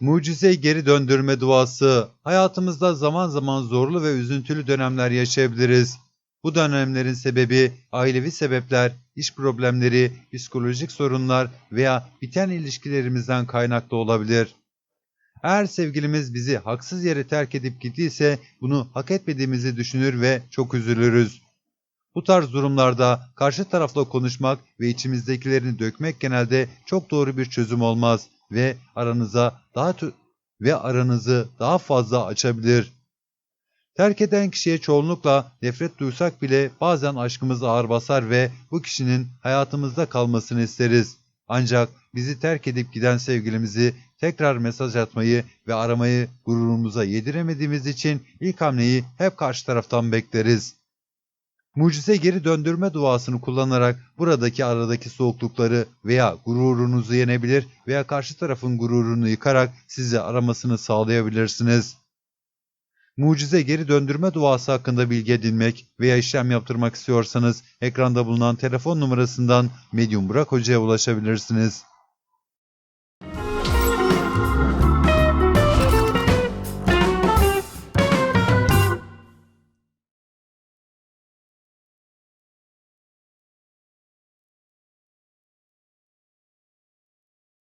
Mucize geri döndürme duası. Hayatımızda zaman zaman zorlu ve üzüntülü dönemler yaşayabiliriz. Bu dönemlerin sebebi ailevi sebepler, iş problemleri, psikolojik sorunlar veya biten ilişkilerimizden kaynaklı olabilir. Eğer sevgilimiz bizi haksız yere terk edip gittiyse bunu hak etmediğimizi düşünür ve çok üzülürüz. Bu tarz durumlarda karşı tarafla konuşmak ve içimizdekilerini dökmek genelde çok doğru bir çözüm olmaz ve aranıza daha ve aranızı daha fazla açabilir. Terk eden kişiye çoğunlukla nefret duysak bile bazen aşkımız ağır basar ve bu kişinin hayatımızda kalmasını isteriz. Ancak bizi terk edip giden sevgilimizi tekrar mesaj atmayı ve aramayı gururumuza yediremediğimiz için ilk hamleyi hep karşı taraftan bekleriz. Mucize geri döndürme duasını kullanarak buradaki aradaki soğuklukları veya gururunuzu yenebilir veya karşı tarafın gururunu yıkarak sizi aramasını sağlayabilirsiniz. Mucize geri döndürme duası hakkında bilgi edinmek veya işlem yaptırmak istiyorsanız ekranda bulunan telefon numarasından Medium Burak Hoca'ya ulaşabilirsiniz.